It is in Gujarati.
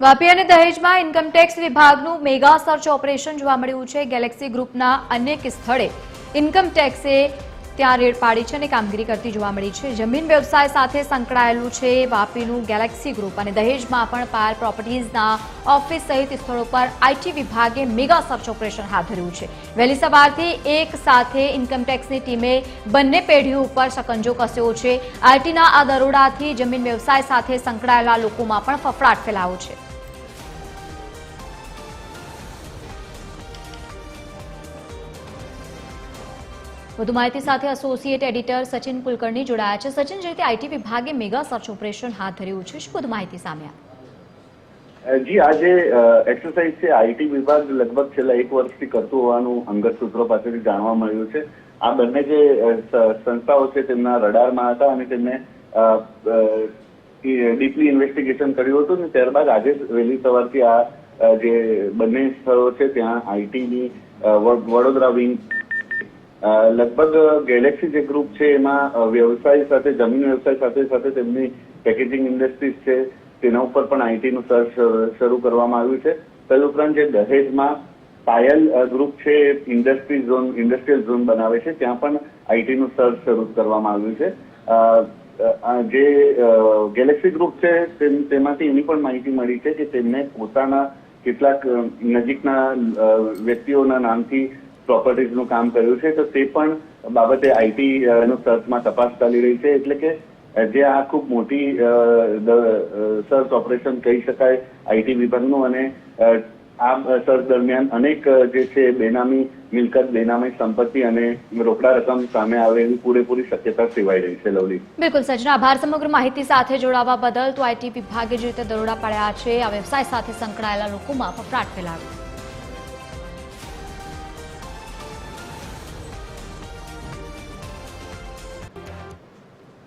વાપી અને દહેજમાં ઇન્કમટેક્સ વિભાગનું મેગા સર્ચ ઓપરેશન જોવા મળ્યું છે. ગેલેક્સી ગ્રુપના અનેક સ્થળે ઇન્કમટેક્સે ત્યાં રેડ પાડી છે અને કામગીરી કરતી જોવા મળી છે. જમીન વ્યવસાય સાથે સંકળાયેલું છે વાપીનું ગેલેક્સી ગ્રુપ અને દહેજમાં પણ પાયલ પ્રોપર્ટીઝના ઓફિસ સહિત સ્થળો પર આઈટી વિભાગે મેગા સર્ચ ઓપરેશન હાથ ધર્યું છે. વહેલી સવારથી એક સાથે ઇન્કમટેક્સની ટીમે બંને પેઢીઓ ઉપર સકંજો કસ્યો છે. આઈટીના આ દરોડાથી જમીન વ્યવસાય સાથે સંકળાયેલા લોકોમાં પણ ફફડાટ ફેલાવો છે. વધુ માહિતી સાથે એસોસિએટ એડિટર સચિન કુલકર્ણી જોડાયા છે. સચિન, જે રીતે આઈટી વિભાગે મેગા સર્ચ ઓપરેશન હાથ ધર્યું છે, શું વધુ માહિતી સામે જી, આજે એક્સરસાઇઝ છે. આઈટી વિભાગ લગભગ છેલ્લા એક વર્ષથી કરતું હોવાનું અંગત સૂત્રો પાસેથી જાણવા મળ્યું છે. આ બંને જે સંસ્થાઓ છે, તેમના રડારમાં હતા અને તેમને ડીપલી ઇન્વેસ્ટિગેશન કર્યું હતું ને ત્યારબાદ આજે વહેલી સવારથી આ જે બંને સ્થળો છે, ત્યાં આઈટીની વડોદરા વિંગ લગભગ ગેલેક્સી જે ગ્રુપ છે, એમાં વ્યવસાય સાથે, જમીન વ્યવસાય સાથે સાથે તેમની પેકેજિંગ ઇન્ડસ્ટ્રીઝ છે, તેના ઉપર પણ આઈટીનું સર્ચ શરૂ કરવામાં આવ્યું છે. તદુપરાંત જે દહેજમાં પાયલ ગ્રુપ છે ઇન્ડસ્ટ્રી ઝોન ઇન્ડસ્ટ્રીયલ ઝોન બનાવે છે, ત્યાં પણ આઈટીનું સર્ચ શરૂ કરવામાં આવ્યું છે. જે ગેલેક્સી ગ્રુપ છે, તેમ- તેમાંથી એની પણ માહિતી મળી છે કે તેમને પોતાના કેટલાક નજીકના વ્યક્તિઓના નામથી પ્રોપર્ટીઝનું કામ કર્યું છે, તો તે પણ બાબતે આઈટી નું સર્ચમાં તપાસ ચાલી રહી છે, એટલે કે જે આ ખૂબ મોટી સર્ચ ઓપરેશન કહી શકાય આઈટી વિભાગનું અને આ સર્ચ દરમિયાન અનેક જે છે બેનામી, મિલકત બેનામી સંપત્તિ અને રોકડા રકમ સામે આવે એવી પૂરેપૂરી શક્યતા સેવાઈ રહી છે, લવલી. બિલકુલ સજના આભાર સમગ્ર માહિતી સાથે જોડાવા બદલ તો આઈટી વિભાગે જે રીતે દરોડા પાડ્યા છે, આ વ્યવસાય સાથે સંકળાયેલા લોકોમાં ફફડાટ ફેલાવ્યો.